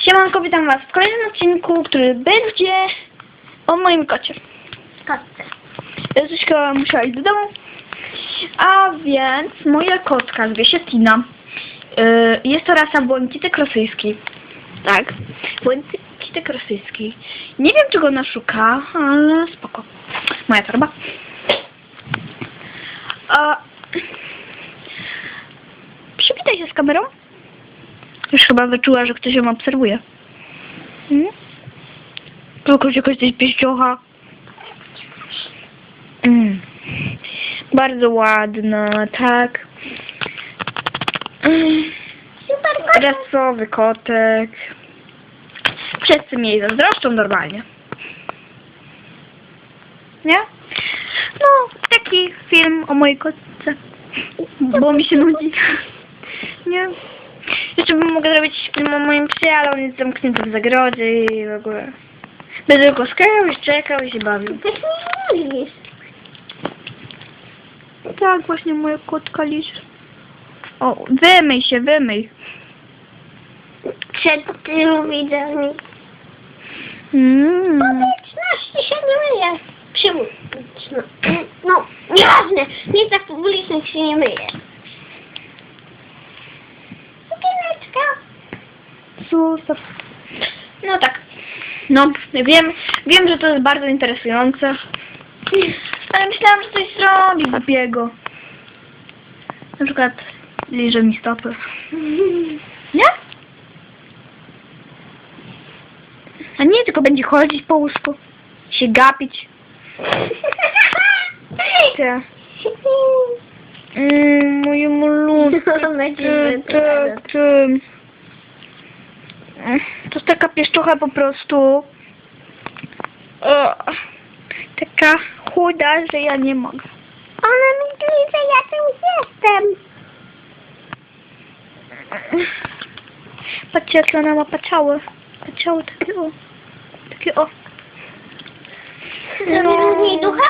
Siemanko, witam was w kolejnym odcinku, który będzie o moim kocie. Kotce. Zuśka musiała iść do domu. A więc moja kotka zwie się Tina. Yy, Jest to rasa błękitek rosyjski. Tak, błękitek rosyjski. Nie wiem czego ona szuka, ale spoko. Moja torba. A... Przywitaj się z kamerą. Już chyba wyczuła, że ktoś ją obserwuje. Hmm? Tylko się ktoś pieściocha. Mm. Bardzo ładna, tak. Mm. Rasowy kotek. Wszyscy mi jej zazdroszczą normalnie. Nie? No, taki film o mojej kotce. Bo mi się nudzi. Nie? Jeszcze bym mogła zrobić film o moim psie, ale on jest zamknięty w zagrodzie i w ogóle. Będę tylko skakał i czekał i się bawił. Tak nie mówisz. Tak, właśnie moja kotka liczy. O, wymyj się, wymyj. Przed tylu widzami. Mm. Publiczności się nie myje. Publiczno. No, nieważne. Nie tak publicznych się nie myje. No tak. No, wiem, wiem, że to jest bardzo interesujące. Ale myślałam, że coś zrobi głupiego. Na przykład liże mi stopy. Nie? A nie, tylko będzie chodzić po łóżku. Się gapić. Te. Mm, moje malutkie. Ona ci To jest taka pieszczocha po prostu. O, taka chuda, że ja nie mogę. Ona myśli, że ja tu jestem. Patrzcie, jakie ona ma paczały. Paczały takie o. Takie o. Z niej ducha?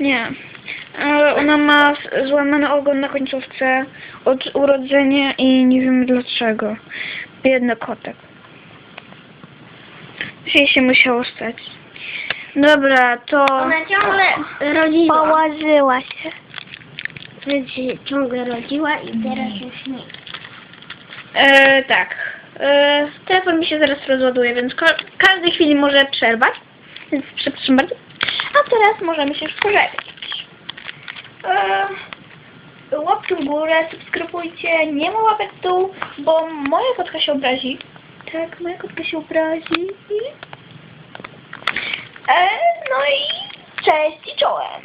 Nie. Ale ona ma złamany ogon na końcówce od urodzenia i nie wiem dlaczego. Biedny kotek. Jej się musiało stać. Dobra, to... Ona ciągle rodziła. Położyła się. Się ciągle rodziła i teraz już nie. E, tak. E, telefon mi się zaraz rozładuje, więc ko- każdej chwili może przerwać. Więc przepraszam bardzo. A teraz możemy się już pożegnać. E, łapki w górę, subskrybujcie, nie ma łapek w dół, bo moja kotka się obrazi. Tak, moja kotka się obrazi. E, no i cześć i czołem.